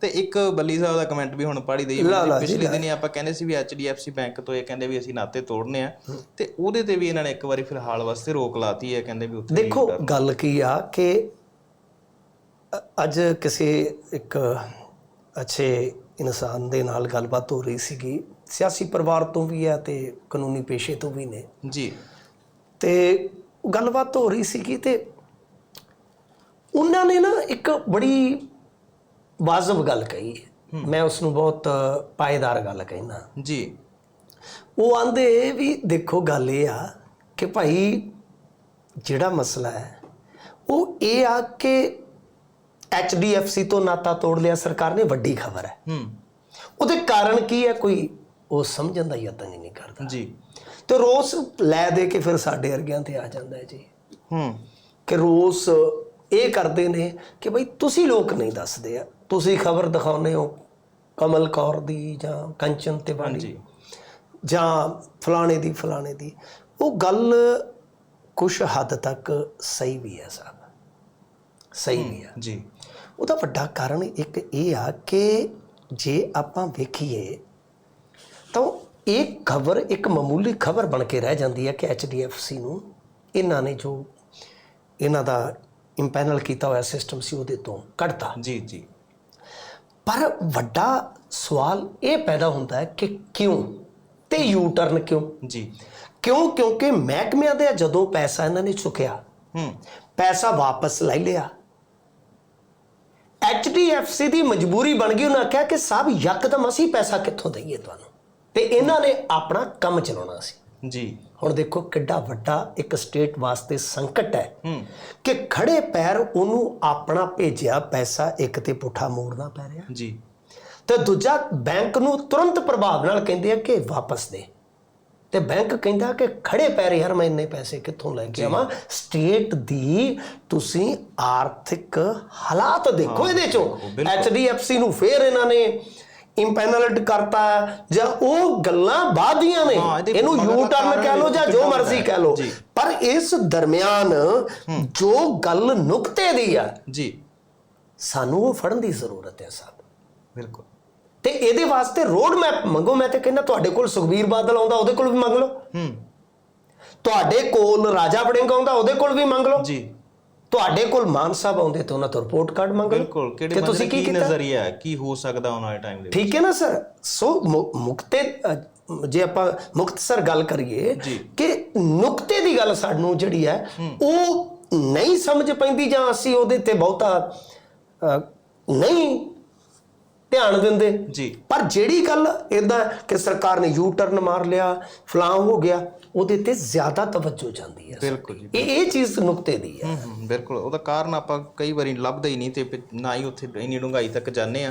ਤੇ ਇੱਕ ਬੱਲੀ ਸਾਹਿਬ ਦਾ ਕਮੈਂਟ ਵੀ ਹੁਣ ਪੜ੍ਹੀ ਦੇਈ ਪਿਛਲੇ ਦਿਨੀ ਆਪਾਂ ਕਹਿੰਦੇ ਸੀ ਵੀ HDFC ਬੈਂਕ ਤੋਂ ਇਹ ਕਹਿੰਦੇ ਵੀ ਅਸੀਂ ਨਾਤੇ ਤੋੜਨੇ ਆ। ਤੇ ਉਹਦੇ ਤੇ ਵੀ ਇਹਨਾਂ ਨੇ ਇੱਕ ਵਾਰੀ ਫਿਲਹਾਲ ਵਾਸਤੇ ਰੋਕ ਲਾਤੀ ਹੈ ਕਹਿੰਦੇ ਵੀ ਉੱਥੇ ਦੇਖੋ ਗੱਲ ਕੀ ਆ ਕਿ ਅੱਜ ਕਿਸੇ ਇੱਕ ਅੱਛੇ ਇਨਸਾਨ ਦੇ ਨਾਲ ਗੱਲਬਾਤ ਹੋ ਰਹੀ ਸੀਗੀ। ਸਿਆਸੀ ਪਰਿਵਾਰ ਤੋਂ ਵੀ ਹੈ ਤੇ ਕਾਨੂੰਨੀ ਪੇਸ਼ੇ ਤੋਂ ਵੀ ਨੇ। ਜੀ। ਤੇ ਗੱਲਬਾਤ ਹੋ ਰਹੀ ਸੀਗੀ ਤੇ ਉਹਨਾਂ ਨੇ ਨਾ ਇੱਕ ਬੜੀ ਵਾਜਬ ਗੱਲ ਕਹੀ ਹੈ। ਮੈਂ ਉਸ ਨੂੰ ਬਹੁਤ ਪਾਏਦਾਰ ਗੱਲ ਕਹਿੰਦਾ। ਜੀ। ਉਹ ਆਂਦੇ ਵੀ ਦੇਖੋ ਗੱਲ ਇਹ ਆ ਕਿ ਭਾਈ ਜਿਹੜਾ ਮਸਲਾ ਹੈ ਉਹ ਇਹ ਆ ਕਿ HDFC ਤੋਂ ਨਾਤਾ ਤੋੜ ਲਿਆ ਸਰਕਾਰ ਨੇ ਵੱਡੀ ਖਬਰ ਹੈ। ਹੂੰ। ਉਹਦੇ ਕਾਰਨ ਕੀ ਹੈ ਕੋਈ ਉਹ ਸਮਝਣ ਦਾ ਯਤਨ ਹੀ ਨਹੀਂ ਕਰਦਾ। ਜੀ। ਤੇ ਰੋਸ ਲੈ ਦੇ ਕੇ ਫਿਰ ਸਾਡੇ ਵਰਗਿਆਂ ਤੇ ਆ ਜਾਂਦਾ ਹੈ ਜੀ। ਹੂੰ। ਕਿ ਰੋਸ ਇਹ ਕਰਦੇ ਨੇ ਕਿ ਭਾਈ ਤੁਸੀਂ ਲੋਕ ਨਹੀਂ ਦੱਸਦੇ ਆ। ਤੁਸੀਂ ਖਬਰ ਦਿਖਾਉਂਦੇ ਹੋ ਕਮਲ ਕੌਰ ਦੀ ਜਾਂ ਕੰਚਨ ਤਿਵਾੜੀ ਜੀ ਜਾਂ ਫਲਾਣੇ ਦੀ ਫਲਾਣੇ ਦੀ। ਉਹ ਗੱਲ ਕੁਝ ਹੱਦ ਤੱਕ ਸਹੀ ਵੀ ਹੈ ਸਾਹਿਬ ਸਹੀ ਵੀ ਹੈ। ਜੀ। ਉਹਦਾ ਵੱਡਾ ਕਾਰਨ ਇੱਕ ਇਹ ਆ ਕਿ ਜੇ ਆਪਾਂ ਵੇਖੀਏ ਤਾਂ ਇਹ ਖਬਰ ਇੱਕ ਮਾਮੂਲੀ ਖਬਰ ਬਣ ਕੇ ਰਹਿ ਜਾਂਦੀ ਹੈ ਕਿ HDFC ਨੂੰ ਇਹਨਾਂ ਨੇ ਜੋ ਇਹਨਾਂ ਦਾ ਇੰਪੈਨਲ ਕੀਤਾ ਹੋਇਆ ਸਿਸਟਮ ਸੀ ਉਹਦੇ ਤੋਂ ਕੱਢਤਾ ਜੀ ਜੀ ਪਰ ਵੱਡਾ ਸਵਾਲ ਇਹ ਪੈਦਾ ਹੁੰਦਾ ਹੈ ਕਿ ਕਿਉਂ ਤੇ ਯੂ ਟਰਨ ਕਿਉਂ ਜੀ ਕਿਉਂ ਕਿਉਂਕਿ ਮਹਿਕਮਿਆਂ ਦੇ ਜਦੋਂ ਪੈਸਾ ਇਹਨਾਂ ਨੇ ਚੁੱਕਿਆ ਹੂੰ ਪੈਸਾ ਵਾਪਸ ਲੈ ਲਿਆ HDFC ਦੀ ਮਜਬੂਰੀ ਬਣ ਗਈ ਉਹਨਾਂ ਕਿਹਾ ਕਿ ਸਾਹਿਬ ਯਕਦਮ ਅਸੀਂ ਪੈਸਾ ਕਿੱਥੋਂ ਦਈਏ ਤੁਹਾਨੂੰ ਤੇ ਇਹਨਾਂ ਨੇ ਆਪਣਾ ਕੰਮ ਚਲਾਉਣਾ ਸੀ ਜੀ। ਹੁਣ ਦੇਖੋ ਕਿੱਡਾ ਵੱਡਾ ਇੱਕ ਸਟੇਟ ਵਾਸਤੇ ਸੰਕਟ ਹੈ ਕਿ ਖੜੇ ਪੈਰ ਉਹਨੂੰ ਆਪਣਾ ਭੇਜਿਆ ਪੈਸਾ ਇੱਕ ਤੇ ਪੁੱਠਾ ਮੋੜਨਾ ਪੈ ਰਿਹਾ। ਜੀ। ਤੇ ਦੂਜਾ ਬੈਂਕ ਨੂੰ ਤੁਰੰਤ ਪ੍ਰਭਾਵ ਨਾਲ ਕਹਿੰਦੇ ਆ ਕਿ ਵਾਪਸ ਦੇ। ਤੇ ਬੈਂਕ ਕਹਿੰਦਾ ਕਿ ਖੜੇ ਪੈਰ ਯਾਰ ਮੈਂ ਇੰਨੇ ਪੈਸੇ ਕਿੱਥੋਂ ਲੈ ਕੇ ਆਵਾਂ? ਸਟੇਟ ਦੀ ਤੁਸੀਂ ਆਰਥਿਕ ਹਾਲਾਤ ਦੇਖੋ ਇਹਦੇ ਚੋਂ। HDFC ਨੂੰ ਫੇਰ ਇਹਨਾਂ ਨੇ ਇੰਪੈਨਲਡ ਕਰਤਾ ਜਾਂ ਉਹ ਗੱਲਾਂ ਬਾਅਦ ਦੀਆਂ ਨੇ ਇਹਨੂੰ ਯੂ ਟਰਨ ਕਹਿ ਲਓ ਜਾਂ ਜੋ ਮਰਜ਼ੀ ਕਹਿ ਜੀ। ਪਰ ਇਸ ਦਰਮਿਆਨ ਜੋ ਗੱਲ ਨੁਕਤੇ ਦੀ ਆ ਜੀ। ਸਾਨੂੰ ਉਹ ਫੜਨ ਦੀ ਜ਼ਰੂਰਤ ਹੈ ਸਾਹਿਬ ਬਿਲਕੁਲ। ਤੇ ਇਹਦੇ ਵਾਸਤੇ ਰੋਡ ਮੈਪ ਮੰਗੋ ਮੈਂ ਤੇ ਕਹਿੰਦਾ ਤੁਹਾਡੇ ਕੋਲ ਸੁਖਬੀਰ ਬਾਦਲ ਆਉਂਦਾ ਉਹਦੇ ਕੋਲ ਵੀ ਮੰਗ ਲਓ। ਹੂੰ। ਤੁਹਾਡੇ ਕੋਲ ਰਾਜਾ ਵੜਿੰਗ ਆਉਂਦਾ ਉਹਦੇ ਕੋਲ ਵੀ ਮੰਗ ਲਓ। ਜੀ। ਤੁਹਾਡੇ ਕੋਲ ਮਾਨ ਸਾਹਿਬ ਆਉਂਦੇ ਤਾਂ ਉਹਨਾਂ ਤੋਂ ਰਿਪੋਰਟ ਕਾਰਡ ਮੰਗ ਬਿਲਕੁਲ ਕਿਹੜੇ ਤੁਸੀਂ ਕੀ ਨਜ਼ਰੀਆ ਹੈ? ਕੀ ਹੋ ਸਕਦਾ ਆਉਣ ਵਾਲੇ ਟਾਈਮ ਦੇ ਠੀਕ ਹੈ ਨਾ ਸਰ? ਸੋ ਮੁਕਤੇ ਜੇ ਆਪਾਂ ਮੁਕਤਸਰ ਗੱਲ ਕਰੀਏ। ਕਿ ਨੁਕਤੇ ਦੀ ਗੱਲ ਸਾਨੂੰ ਜਿਹੜੀ ਹੈ ਉਹ ਨਹੀਂ ਸਮਝ ਪੈਂਦੀ ਜਾਂ ਅਸੀਂ ਉਹਦੇ ਤੇ ਬਹੁਤਾ ਨਹੀਂ ਧਿਆਨ ਦਿੰਦੇ। ਜੀ। ਪਰ ਜਿਹੜੀ ਗੱਲ ਇਦਾਂ ਕਿ ਸਰਕਾਰ ਨੇ ਯੂ ਟਰਨ ਮਾਰ ਲਿਆ ਫਲਾਂ ਹੋ ਗਿਆ ਉਹਦੇ ਤੇ ਜ਼ਿਆਦਾ ਤਵੱਜੋ ਜਾਂਦੀ ਹੈ ਬਿਲਕੁਲ ਜੀ ਇਹ ਇਹ ਚੀਜ਼ ਨੁਕਤੇ ਦੀ ਹੈ। ਬਿਲਕੁਲ। ਉਹਦਾ ਕਾਰਨ ਆਪਾਂ ਕਈ ਵਾਰੀ ਲੱਭਦਾ ਹੀ ਨਹੀਂ ਤੇ ਨਾ ਹੀ ਉੱਥੇ ਇੰਨੀ ਡੂੰਘਾਈ ਤੱਕ ਜਾਂਦੇ ਆ